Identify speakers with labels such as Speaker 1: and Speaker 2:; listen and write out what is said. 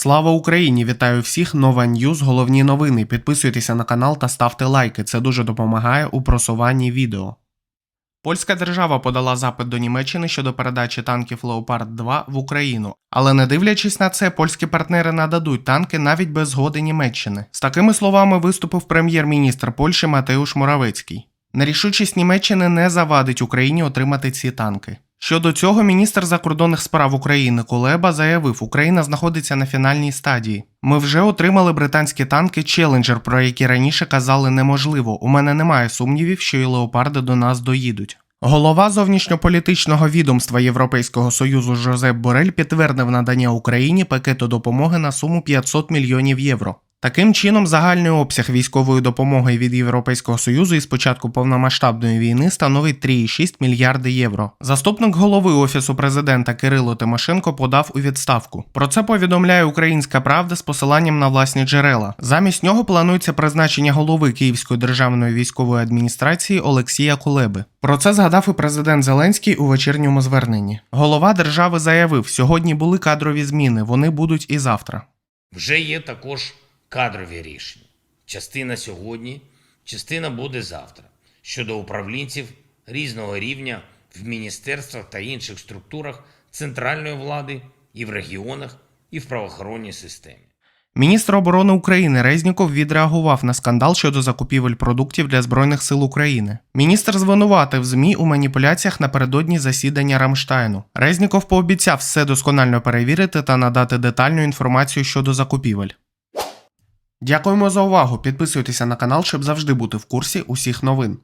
Speaker 1: Слава Україні! Вітаю всіх! Нова Ньюз, головні новини. Підписуйтеся на канал та ставте лайки. Це дуже допомагає у просуванні відео. Польська держава подала запит до Німеччини щодо передачі танків Леопард 2 в Україну, але не дивлячись на це, польські партнери нададуть танки навіть без згоди Німеччини. З такими словами виступив прем'єр-міністр Польщі Матеуш Моравецький. Нерішучість Німеччини не завадить Україні отримати ці танки. Щодо цього, міністр закордонних справ України Кулеба заявив, Україна знаходиться на фінальній стадії. Ми вже отримали британські танки Челенджер, про які раніше казали неможливо. У мене немає сумнівів, що і леопарди до нас доїдуть. Голова зовнішньополітичного відомства Європейського союзу Жозеп Борель підтвердив надання Україні пакету допомоги на суму 500 мільйонів євро. Таким чином, загальний обсяг військової допомоги від Європейського союзу із початку повномасштабної війни становить 3,6 мільярди євро. Заступник голови офісу президента Кирило Тимошенко подав у відставку. Про це повідомляє Українська Правда з посиланням на власні джерела. Замість нього планується призначення голови Київської державної військової адміністрації Олексія Кулеби. Про це згадав і президент Зеленський у вечірньому зверненні. Голова держави заявив: сьогодні були кадрові зміни, вони будуть і завтра.
Speaker 2: Вже є також кадрові рішення. Частина сьогодні, частина буде завтра. Щодо управлінців різного рівня в міністерствах та інших структурах центральної влади і в регіонах, і в правоохоронній системі.
Speaker 1: Міністр оборони України Резніков відреагував на скандал щодо закупівель продуктів для Збройних сил України. Міністр звинуватив ЗМІ у маніпуляціях напередодні засідання Рамштайну. Резніков пообіцяв все досконально перевірити та надати детальну інформацію щодо закупівель. Дякуємо за увагу. Підписуйтеся на канал, щоб завжди бути в курсі усіх новин.